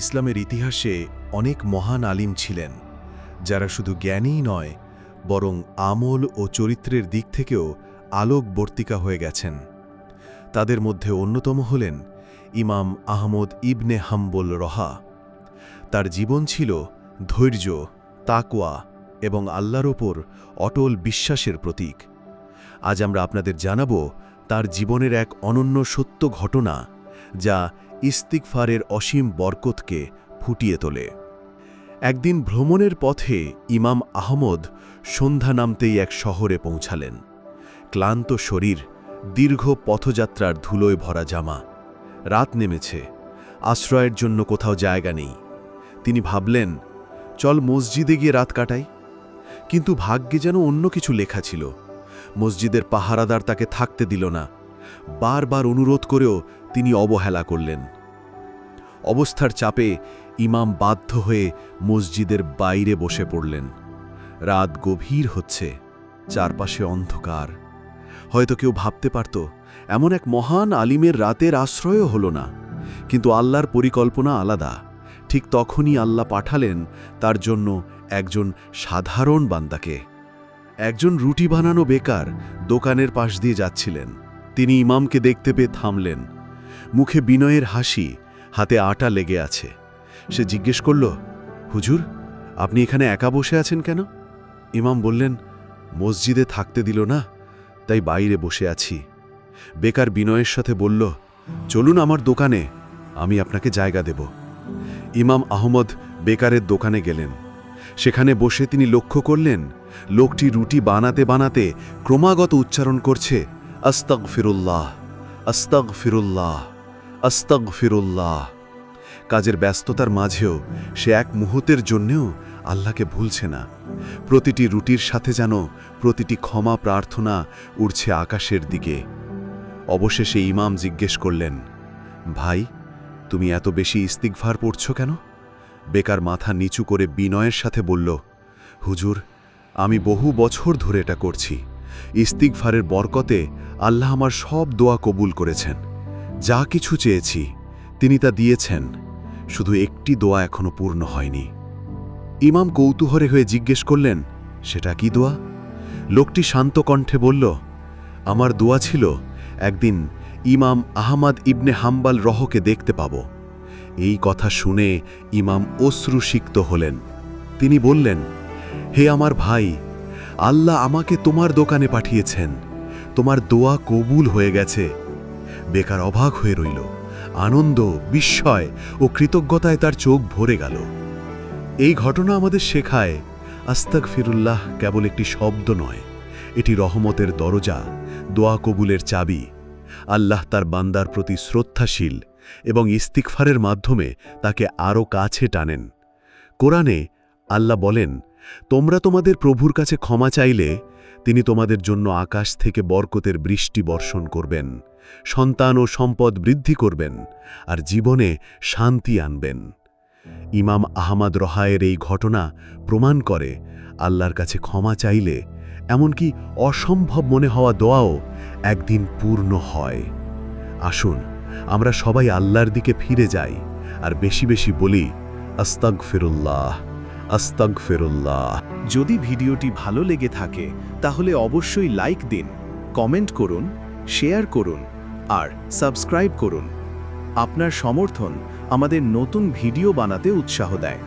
ইসলামের ইতিহাসে অনেক মহান আলিম ছিলেন, যারা শুধু জ্ঞানীই নয়, বরং আমল ও চরিত্রের দিক থেকেও আলোকবর্তিকা হয়ে গেছেন। তাদের মধ্যে অন্যতম হলেন ইমাম আহমদ ইবনে হাম্বল রহা। তার জীবন ছিল ধৈর্য, তাকওয়া এবং আল্লাহর ওপর অটল বিশ্বাসের প্রতীক। আজ আমরা আপনাদের জানাব তার জীবনের এক অনন্য সত্য ঘটনা যা ইস্তিকফারের অসীম বরকতকে ফুটিয়ে তোলে। একদিন ভ্রমণের পথে ইমাম আহমদ সন্ধ্যা নামতেই এক শহরে পৌঁছালেন। ক্লান্ত শরীর, দীর্ঘ পথযাত্রার ধুলোয় ভরা জামা। রাত নেমেছে, আশ্রয়ের জন্য কোথাও জায়গা নেই। তিনি ভাবলেন, চল মসজিদে গিয়ে রাত কাটাই। কিন্তু ভাগ্যে যেন অন্য কিছু লেখা ছিল। মসজিদের পাহারাদার তাকে থাকতে দিল না। বারবার অনুরোধ করেও তিনি অবহেলা করলেন। অবস্থার চাপে ইমাম বাধ্য হয়ে মসজিদের বাইরে বসে পড়লেন। রাত গভীর হচ্ছে, চারপাশে অন্ধকার। হয়তো কেউ ভাবতে পারত, এমন এক মহান আলিমের রাতের আশ্রয়ও হল না। কিন্তু আল্লাহর পরিকল্পনা আলাদা। ঠিক তখনই আল্লাহ পাঠালেন তার জন্য একজন সাধারণ বান্দাকে। একজন রুটি বানানো বেকার দোকানের পাশ দিয়ে যাচ্ছিলেন। তিনি ইমামকে দেখতে পেয়ে থামলেন। মুখে বিনয়ের হাসি, হাতে আটা লেগে আছে। সে জিজ্ঞেস করল, হুজুর, আপনি এখানে একা বসে আছেন কেন? ইমাম বললেন, মসজিদে থাকতে দিল না, তাই বাইরে বসে আছি। বেকার বিনয়ের সাথে বলল, চলুন আমার দোকানে, আমি আপনাকে জায়গা দেব। ইমাম আহমদ বেকারের দোকানে গেলেন। সেখানে বসে তিনি লক্ষ্য করলেন, লোকটি রুটি বানাতে বানাতে ক্রমাগত উচ্চারণ করছে আস্তক ফিরুল্লাহ আস্তক ফিরুল্লাহ ফিরুল্লাহ কাজের ব্যস্ততার মাঝেও সে এক মুহূর্তের জন্যেও আল্লাহকে ভুলছে না। প্রতিটি রুটির সাথে যেন প্রতিটি ক্ষমা প্রার্থনা উড়ছে আকাশের দিকে। অবশেষে ইমাম জিজ্ঞেস করলেন, ভাই, তুমি এত বেশি ইস্তিকভার পড়ছ কেন? বেকার মাথা নিচু করে বিনয়ের সাথে বলল, হুজুর, আমি বহু বছর ধরে এটা করছি। ইস্তিকভারের বরকতে আল্লাহ আমার সব দোয়া কবুল করেছেন। যা কিছু চেয়েছি, তিনি তা দিয়েছেন। শুধু একটি দোয়া এখনও পূর্ণ হয়নি। ইমাম কৌতূহরে হয়ে জিজ্ঞেস করলেন, সেটা কি দোয়া? লোকটি শান্ত কণ্ঠে বলল, আমার দোয়া ছিল, একদিন ইমাম আহমাদ ইবনে হাম্বাল রহকে দেখতে পাব। এই কথা শুনে ইমাম অশ্রুসিক্ত হলেন। তিনি বললেন, হে আমার ভাই আল্লাহ আমাকে তোমার দোকানে পাঠিয়েছেন। তোমার দোয়া কবুল হয়ে গেছে। বেকার অবাক হয়ে রইল। আনন্দ, বিস্ময় ও কৃতজ্ঞতায় তার চোখ ভরে গেল। এই ঘটনা আমাদের শেখায় আস্তাক ফিরুল্লাহ কেবল একটি শব্দ নয়, এটি রহমতের দরজা, দোয়া কবুলের চাবি। আল্লাহ তার বান্দার প্রতি শ্রদ্ধাশীল এবং ইস্তিকফারের মাধ্যমে তাকে আরও কাছে টানেন। কোরআনে আল্লাহ বলেন তোমরা তোমাদের প্রভুর কাছে ক্ষমা চাইলে তিনি তোমাদের জন্য আকাশ থেকে বরকতের বৃষ্টি বর্ষণ করবেন, সন্তান ও সম্পদ বৃদ্ধি করবেন, আর জীবনে শান্তি আনবেন। ইমাম আহমদ রহায়ের এই ঘটনা প্রমাণ করে আল্লাহর কাছে ক্ষমা চাইলে এমনকি অসম্ভব মনে হওয়া দোয়াও একদিন পূর্ণ হয়। আসুন, আমরা সবাই আল্লাহর দিকে ফিরে যাই, আর বেশি বেশি বলি আস্তাগ ফিরুল্লাহ আস্তাগ ফেরুল্লাহ যদি ভিডিওটি ভালো লেগে থাকে, তাহলে অবশ্যই লাইক দিন কমেন্ট করুন শেয়ার করুন, আর সাবস্ক্রাইব করুন। আপনার সমর্থন আমাদের নতুন ভিডিও বানাতে উৎসাহ দেয়।